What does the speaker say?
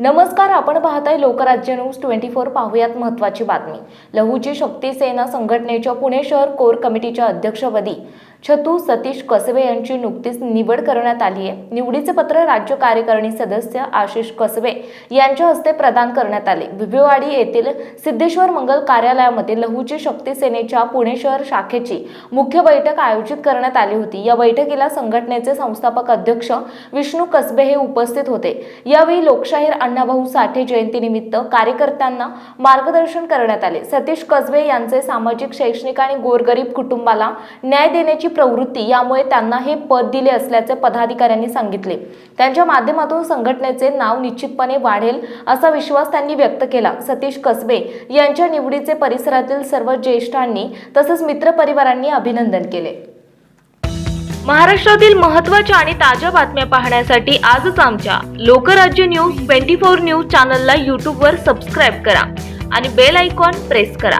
नमस्कार आपण पाहताय लोकराज्य न्यूज ट्वेंटी फोर पाहूयात महत्त्वाची बातमी. लहूची शक्ती सेना संघटनेच्या पुणे शहर कोर कमिटीच्या अध्यक्षपदी छतू सतीश कसबे यांची नुकतीच निवड करण्यात आली आहे. निवडीचे पत्र राज्य कार्यकारिणी सदस्य आशिष कसबे यांच्या हस्ते प्रदान करण्यात आले. बिबेवाडी येथील सिद्धेश्वर मंगल कार्यालयामध्ये लहूची शक्ती सेनेच्या पुणे शहर शाखेची मुख्य बैठक आयोजित करण्यात आली होती. या बैठकीला संघटनेचे संस्थापक अध्यक्ष विष्णू कसबे हे उपस्थित होते. यावेळी लोकशाहीर अण्णाभाऊ साठे जयंतीनिमित्त कार्यकर्त्यांना मार्गदर्शन करण्यात आले. सतीश कसबे यांचे सामाजिक शैक्षणिक आणि गोरगरीब कुटुंबाला न्याय देण्याची प्रवृत्ती यामुळे त्यांना हे पद दिले असल्याचे पदाधिकाऱ्यांनी सांगितले. त्यांच्या माध्यमातून संघटनेचे नाव निश्चितपणे वाढेल असा विश्वास त्यांनी व्यक्त केला. सतीश कसबे यांच्या निवडीचे परिसरातील सर्व ज्येष्ठांनी तसंच मित्रपरिवारांनी अभिनंदन केले. महाराष्ट्रातील महत्त्वाच्या आणि ताज्या बातम्या पाहण्यासाठी आजच आमच्या Lokrajya news twenty four news चॅनलला यूट्यूबवर सबस्क्राईब करा आणि बेल आयकॉन प्रेस करा.